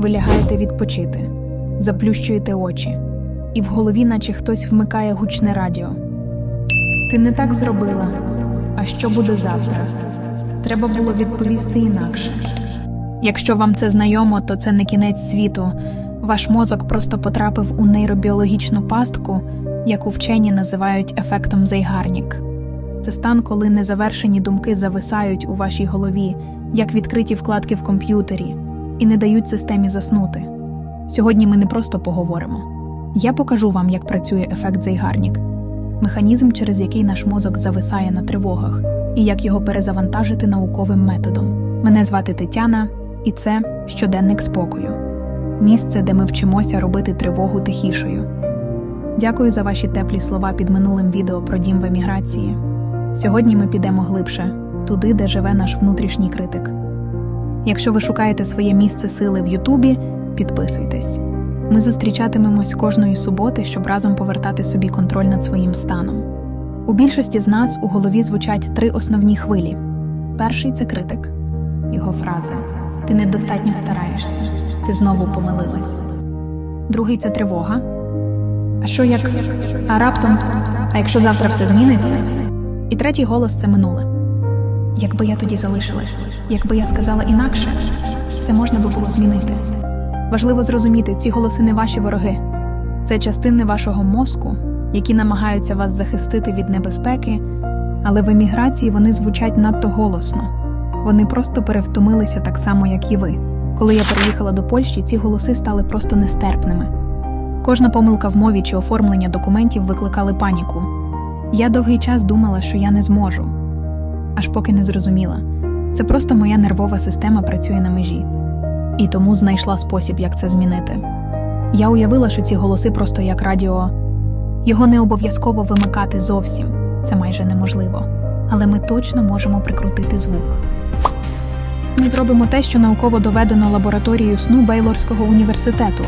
Ви лягаєте відпочити, заплющуєте очі, і в голові, наче хтось вмикає гучне радіо. Ти не так зробила. А що буде завтра? Треба було відповісти інакше. Якщо вам це знайомо, то це не кінець світу. Ваш мозок просто потрапив у нейробіологічну пастку, яку вчені називають ефектом Зейгарнік. Це стан, коли незавершені думки зависають у вашій голові, як відкриті вкладки в комп'ютері, і не дають системі заснути. Сьогодні ми не просто поговоримо. Я покажу вам, як працює ефект Зейгарнік, механізм, через який наш мозок зависає на тривогах, і як його перезавантажити науковим методом. Мене звати Тетяна, і це щоденник спокою місце, де ми вчимося робити тривогу тихішою. Дякую за ваші теплі слова під минулим відео про дім в еміграції. Сьогодні ми підемо глибше, туди, де живе наш внутрішній критик. Якщо ви шукаєте своє місце сили в Ютубі, підписуйтесь. Ми зустрічатимемось кожної суботи, щоб разом повертати собі контроль над своїм станом. У більшості з нас у голові звучать три основні хвилі. Перший це критик, його фраза Ти недостатньо стараєшся, ти знову помилилась. Другий це тривога. А що як а раптом? А якщо завтра все зміниться? І третій голос це минуле. Якби я тоді залишилась, якби я сказала інакше, все можна би було змінити. Важливо зрозуміти, ці голоси не ваші вороги, це частини вашого мозку, які намагаються вас захистити від небезпеки, але в еміграції вони звучать надто голосно. Вони просто перевтомилися так само, як і ви. Коли я переїхала до Польщі, ці голоси стали просто нестерпними. Кожна помилка в мові чи оформлення документів викликали паніку. Я довгий час думала, що я не зможу, аж поки не зрозуміла. Це просто моя нервова система працює на межі, і тому знайшла спосіб, як це змінити. Я уявила, що ці голоси просто як радіо. Його не обов'язково вимикати зовсім, це майже неможливо. Але ми точно можемо прикрутити звук. Ми зробимо те, що науково доведено лабораторією сну Бейлорського університету.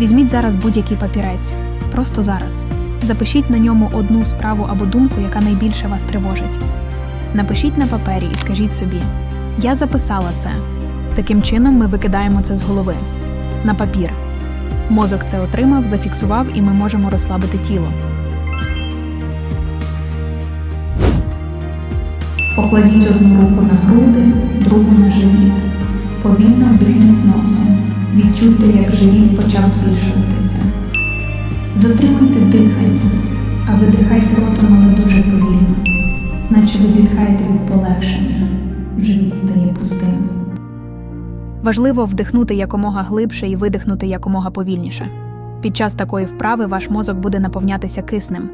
Візьміть зараз будь-який папірець, просто зараз. Запишіть на ньому одну справу або думку, яка найбільше вас тривожить. Напишіть на папері і скажіть собі: Я записала це. Таким чином ми викидаємо це з голови на папір. Мозок це отримав, зафіксував, і ми можемо розслабити тіло. Покладіть одну руку на груди, другу на живіт. Повільно вдихніть носом. Відчуйте, як живіт почав збільшуватися. Затримуйте дихання, а видихайте ротом, але дуже повільно, наче ви зітхаєте від полегшення. Живіт стає пустим. Важливо вдихнути якомога глибше і видихнути якомога повільніше. Під час такої вправи ваш мозок буде наповнятися киснем.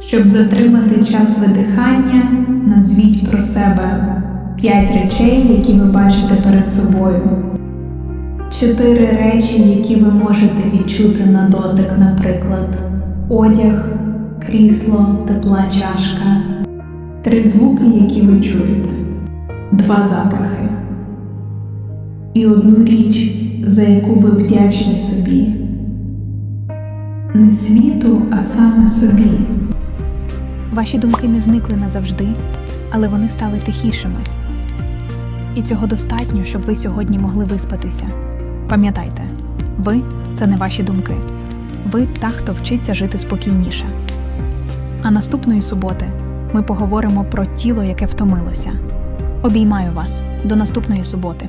Щоб затримати час видихання, назвіть про себе п'ять речей, які ви бачите перед собою. Чотири речі, які ви можете відчути на дотик, наприклад, одяг, крісло, тепла чашка, три звуки, які ви чуєте, два запахи і одну річ, за яку ви вдячні собі. Не світу, а саме собі. Ваші думки не зникли назавжди, але вони стали тихішими. І цього достатньо, щоб ви сьогодні могли виспатися. Пам'ятайте, ви це не ваші думки. Ви та, хто вчиться жити спокійніше. А наступної суботи ми поговоримо про тіло, яке втомилося. Обіймаю вас до наступної суботи.